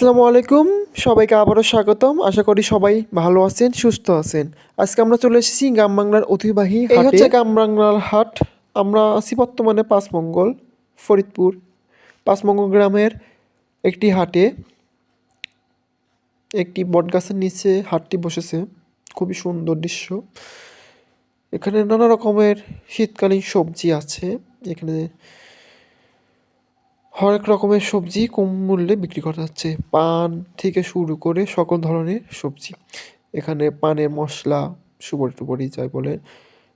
আসসালামু আলাইকুম। সবাইকে আবারও স্বাগতম। আশা করি সবাই ভালো আছেন সুস্থ আছেন। আজকে আমরা চলে এসেছি গ্রাম বাংলার অতিবাহী এই হচ্ছে গ্রাম বাংলার হাট। আমরা আছি বর্তমানে পাঁচমঙ্গল ফরিদপুর পাঁচমঙ্গল গ্রামের একটি হাটে। একটি বটগাছের নিচে হাটটি বসেছে। খুবই সুন্দর দৃশ্য। এখানে নানা রকমের শীতকালীন সবজি আছে। এখানে হরেক রকমের সবজি কম মূল্যে বিক্রি করা যাচ্ছে। পান থেকে শুরু করে সকল ধরনের সবজি। এখানে পানের মশলা, সুপরি টুপরি যাই বলে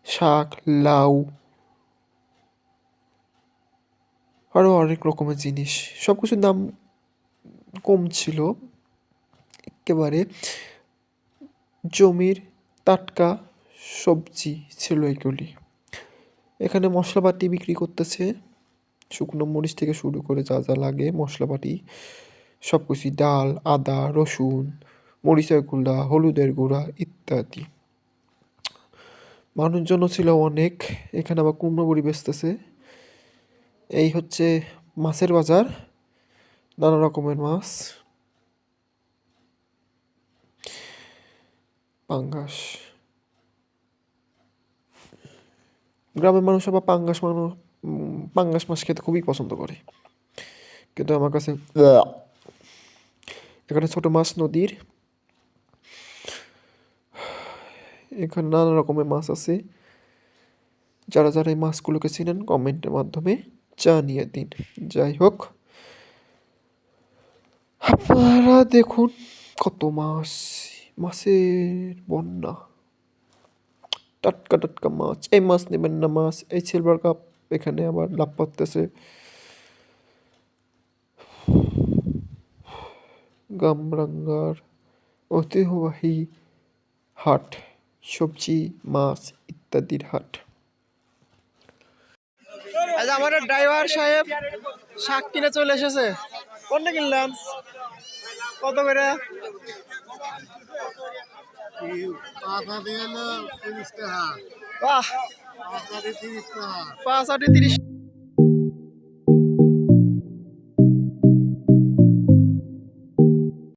শাক, লাউ আরও অনেক রকমের জিনিস। সব কিছুর দাম কম ছিল। একেবারে জমির টাটকা সবজি ছিল এগুলি। এখানে মশলাপাতি বিক্রি করতেছে। শুকনো মরিচ থেকে শুরু করে যা যা লাগে, মশলাপাতি সব কিছুই ডাল, আদা, রসুন, মরিচের গুঁড়া, হলুদের গুঁড়া ইত্যাদি। মানুষজনও ছিল অনেক, এখানে আবার কুমড়ো বড়ি বেচতেছে। এই হচ্ছে মাছের বাজার, নানা রকমের মাছ। পাঙ্গাস। গ্রামের মানুষ আবার পাঙ্গাস মানুষ পাঙ্গাস মাছ খেতে খুবই পছন্দ করে। কিন্তু আমার কাছে এখানে ছোট মাছ নদীর, এখানে নানা রকমের মাছ আছে। যারা যারা এই মাছগুলোকে চিনেন কমেন্টের মাধ্যমে জানিয়ে দিন। যাই হোক, আপনারা দেখুন কত মাছ, মাছের বন্যা। টাটকা টাটকা মাছ, এই মাছ নেবেন না মাছ, এই সিলভার কাপ এখানে আবার লাভ পাচ্ছে গামরাঙ্গার ঐতিহ্যবাহী হাট সবজি মাছ ইত্যাদির হাট। আজ আমার ড্রাইভার সাহেব শাক কিনে চলে এসেছে। কোনটা কিনলাম কত করে? বাহ! পাঁচ আটে তিরিশ।